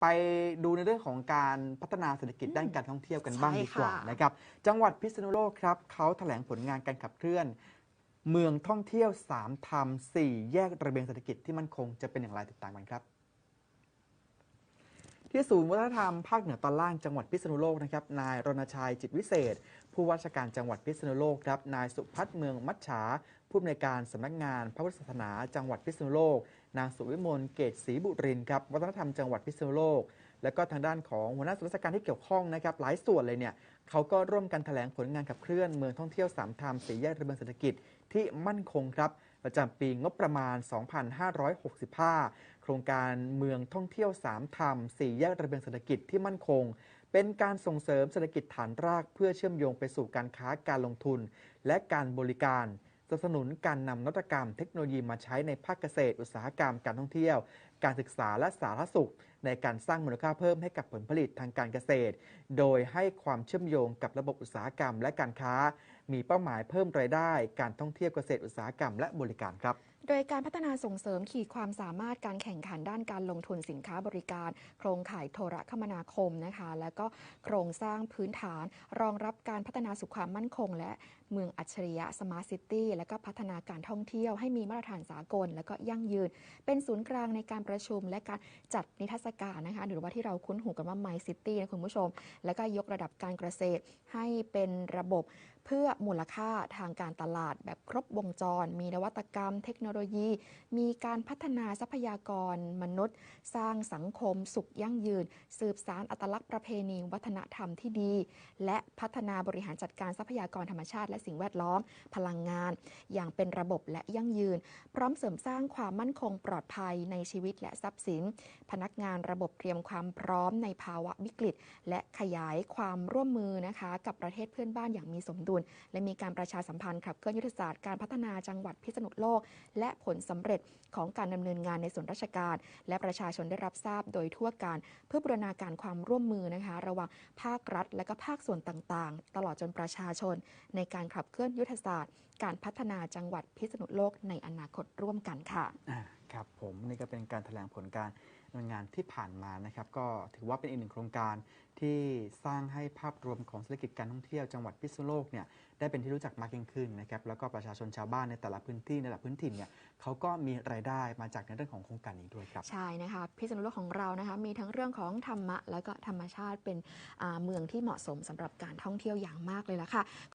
ไปดูในเรื่องของการพัฒนาเศรษฐกิจด้านการท่องเที่ยวกันบ้างใช่ดีกว่าค่ะนะครับจังหวัดพิษณุโลกครับเขาแถลงผลงานการขับเคลื่อน เมืองท่องเที่ยว3ทำ4แยกระเบียงเศรษฐกิจที่มั่นคงจะเป็นอย่างไรติดตามกันครับที่ศูนย์วัฒนธรรมภาคเหนือตอนล่างจังหวัดพิษณุโลกนะครับนายรณชัยจิตวิเศษ ผู้ว่าราชการจังหวัดพิษณุโลกครับนายสุพัฒน์เมืองมัจฉาผู้อำนวยการสำนักงานพระพุทธศาสนา จังหวัดพิษณุโลก นางสุวิมลเกตศรีบุรินครับวัฒนธรรมจังหวัดพิษณุโลก และก็ทางด้านของหัวหน้าส่วนราชการที่เกี่ยวข้องนะครับหลายส่วนเลยเนี่ยเขาก็ร่วมกันแถลงผลงานขับเคลื่อนเมืองท่องเที่ยวสามธรรมสีแยกระเบียงเศรษฐกิจที่มั่นคงครับประจำปีงบประมาณ 2565 โครงการเมืองท่องเที่ยว3ธรรม4แยกระเบียงเศรษฐกิจที่มั่นคง เป็นการส่งเสริมเศรษฐกิจฐานรากเพื่อเชื่อมโยงไปสู่การค้าการลงทุน และการบริการ สนับสนุนการนำนวัตกรรมเทคโนโลยีมาใช้ในภาคเกษตร อุตสาหกรรมการท่องเที่ยว การศึกษาและสาธารณสุข ในการสร้างมูลค่าเพิ่มให้กับผลผลิตทางการเกษตร โดยให้ความเชื่อมโยงกับระบบอุตสาหกรรมและการค้า มีเป้าหมายเพิ่มรายได้ การท่องเที่ยวเกษตรอุตสาหกรรมและบริการครับโดยการพัฒนาส่งเสริมขีดความสามารถการแข่งขันด้านการลงทุนสินค้าบริการ โครงข่ายโทรคมนาคมนะคะ แล้วก็โครงสร้างพื้นฐาน รองรับการพัฒนาสุขความมั่นคง และเมืองอัจฉริยะสมาร์ทซิตี้และก็พัฒนาการท่องเที่ยวให้มีมาตรฐานสากล และก็ยั่งยืน เป็นศูนย์กลางในการประชุม และการจัดนิทรรศการนะคะหรือว่าที่เราคุ้นหูกันว่า My City นะคุณผู้ชม แล้วก็ยกระดับการเกษตรให้เป็นระบบ พื่อมูลค่าทางการตลาดแบบครบวงจร มีนวัตกรรม เทคโนโลยี มีการพัฒนาทรัพยากรมนุษย์ สร้างสังคม สุขยั่งยืน สืบสารอัตลักษณ์ประเพณี วัฒนธรรมที่ดี และพัฒนาบริหารจัดการทรัพยากรธรรมชาติ และสิ่งแวดล้อม พลังงาน อย่างเป็นระบบและยั่งยืน พร้อมเสริมสร้างความมั่นคงปลอดภัยในชีวิตและทรัพย์สิน พนักงานระบบเตรียมความพร้อมในภาวะวิกฤต และขยายความร่วมมือนะคะ กับประเทศเพื่อนบ้านอย่างมีสมดุลและมีการประชาสัมพันธ์ขับเคลื่อนยุทธศาสตร์การพัฒนาจังหวัดพิษณุโลก และผลสำเร็จของการดำเนินงานในส่วนราชการ และประชาชนได้รับทราบโดยทั่วกันเพื่อบูรณาการความร่วมมือนะคะ ระหว่างภาครัฐ และก็ภาคส่วนต่างๆ ตลอดจนประชาชน ในการขับเคลื่อนยุทธศาสตร์ การพัฒนาจังหวัดพิษณุโลกในอนาคตร่วมกันค่ะ ครับผมนี่ก็เป็นการแถลงผลการดำเนินงานที่ผ่านมานะครับ ก็ถือว่าเป็นอีกหนึ่งโครงการที่สร้างให้ภาพรวมของเศรษฐกิจการท่องเที่ยวจังหวัดพิษณุโลกเนี่ยได้เป็นที่รู้จักมากยิ่งขึ้นนะครับแล้วก็ประชาชนชาวบ้านในแต่ละพื้นที่ในแต่ละพื้นถิ่นเนี่ยเขาก็มีรายได้มาจากในเรื่องของโครงการนี้ด้วยครับ ใช่นะคะพิษณุโลกของเรานะคะมีทั้งเรื่องของธรรมะ และก็ธรรมชาติเป็นเมืองที่เหมาะสมสำหรับการท่องเที่ยวอย่างมากเลยละค่ะ